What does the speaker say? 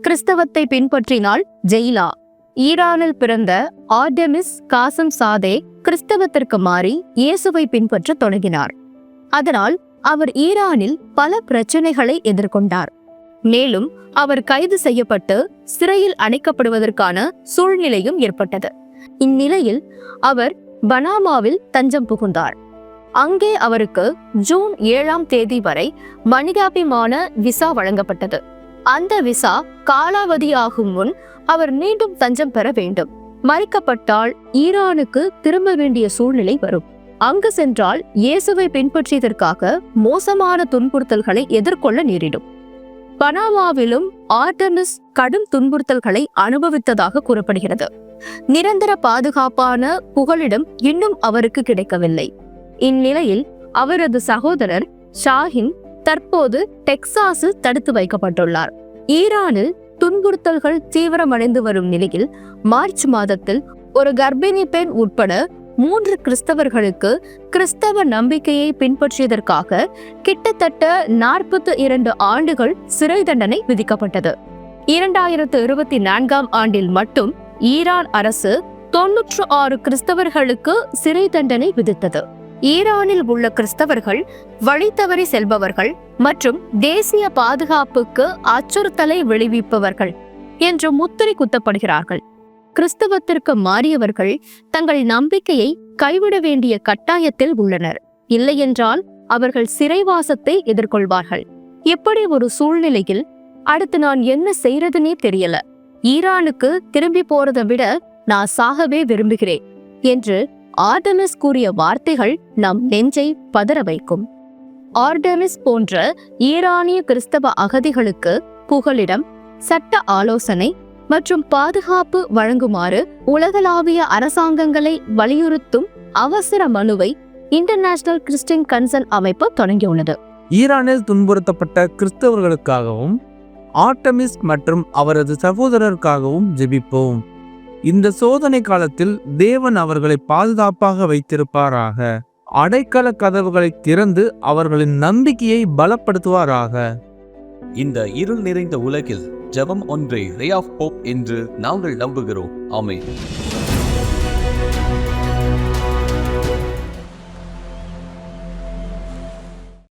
கிறிஸ்தவத்தை பின்பற்றினாள் ஜெயிலா. ஈரானில் பிறந்த ஆர்டெமிஸ் காசம் சாதே கிறிஸ்தவத்திற்கு மாறி இயேசுவை பின்பற்றத் தொடங்கினார். அதனால் அவர் ஈரானில் பல பிரச்சனைகளை எதிர்கொண்டார். மேலும் அவர் கைது செய்யப்பட்டு சிறையில் அணைக்கப்படுவதற்கான சூழ்நிலையும் ஏற்பட்டது. இந்நிலையில் அவர் பனாமாவில் தஞ்சம் புகுந்தார். அங்கே அவருக்கு ஜூன் ஏழாம் தேதி வரை மனிதாபிமான விசா வழங்கப்பட்டது. அந்த விசா காலாவதியாகும் முன் அவர் மீண்டும் தஞ்சம் பெற வேண்டும். மறிக்கப்பட்டால் ஈரானுக்கு திரும்ப வேண்டிய சூழ்நிலை வரும். அங்கு சென்றால் இயேசுவை பின்பற்றியதற்காக மோசமான துன்புறுத்தல்களை எதிர்கொள்ள நேரிடும். பனாமாவிலும் ஆர்டமிஸ் கடும் துன்புறுத்தல்களை அனுபவித்ததாக கூறப்படுகிறது. நிரந்தர பாதுகாப்பான புகலிடம் இன்னும் அவருக்கு கிடைக்கவில்லை. இந்நிலையில் அவரது சகோதரர் ஷாஹின் தற்போது டெக்சாஸில் தடுத்து வைக்கப்பட்டுள்ளார். ஈரானில் துன்புறுத்தல்கள் தீவிரமடைந்து வரும் நிலையில் மார்ச் மாதத்தில் ஒரு கர்ப்பிணி பெண் உட்பட மூன்று கிறிஸ்தவர்களுக்கு கிறிஸ்தவ நம்பிக்கையை பின்பற்றியதற்காக கிட்டத்தட்ட நாற்பத்தி இரண்டு ஆண்டுகள் சிறை தண்டனை விதிக்கப்பட்டது. இரண்டாயிரத்து இருபத்தி நான்காம் ஆண்டில் மட்டும் ஈரான் அரசு தொன்னூற்று ஆறு கிறிஸ்தவர்களுக்கு சிறை தண்டனை விதித்தது. ஈரானில் உள்ள கிறிஸ்தவர்கள் வழித்தவறி செல்பவர்கள் மற்றும் தேசிய பாதுகாப்புக்கு அச்சுறுத்தலை விளைவிப்பவர்கள் என்று முத்திரை குத்தப்படுகிறார்கள். கிறிஸ்தவத்திற்கு மாறியவர்கள் தங்கள் நம்பிக்கையை கைவிட வேண்டிய கட்டாயத்தில் உள்ளனர். இல்லையென்றால் அவர்கள் சிறைவாசத்தை எதிர்கொள்வார்கள். இப்படி ஒரு சூழ்நிலையில் அடுத்து நான் என்ன செய்யறதுனே தெரியல. ஈரானுக்கு திரும்பி போறதை விட நான் சாகவே விரும்புகிறேன் என்று ஆர்டமிஸ் கூறிய வார்த்தைகள் நம் நெஞ்சை பதற வைக்கும். ஆர்டமிஸ் போன்ற ஈரானிய கிறிஸ்தவ அகதிகளுக்கு புகலிடம் சட்ட ஆலோசனை மற்றும் பாதுகாப்பு வழங்குமாறு உலகளாவிய அரசாங்கங்களை வலியுறுத்தும் அவசர மனுவை இன்டர்நேஷனல் கிறிஸ்டின் கன்சர்ன் அமைப்பு தொடங்கியுள்ளது. ஈரானில் துன்புறுத்தப்பட்ட கிறிஸ்தவர்களுக்காகவும் ஆர்டமிஸ் மற்றும் அவரது சகோதரருக்காகவும் ஜெபிப்போம். இந்த சோதனை காலத்தில் தேவன் அவர்களை பாதுகாப்பாக வைத்திருப்பாராக. அடைக்கல கதவுகளை திறந்து அவர்களின் நம்பிக்கையை பலப்படுத்துவாராக. இந்த இருள் நிறைந்த உலகில் ஜெபம் ஒன்றே ரே ஆஃப் போப் என்று நாங்கள் நம்புகிறோம். ஆமே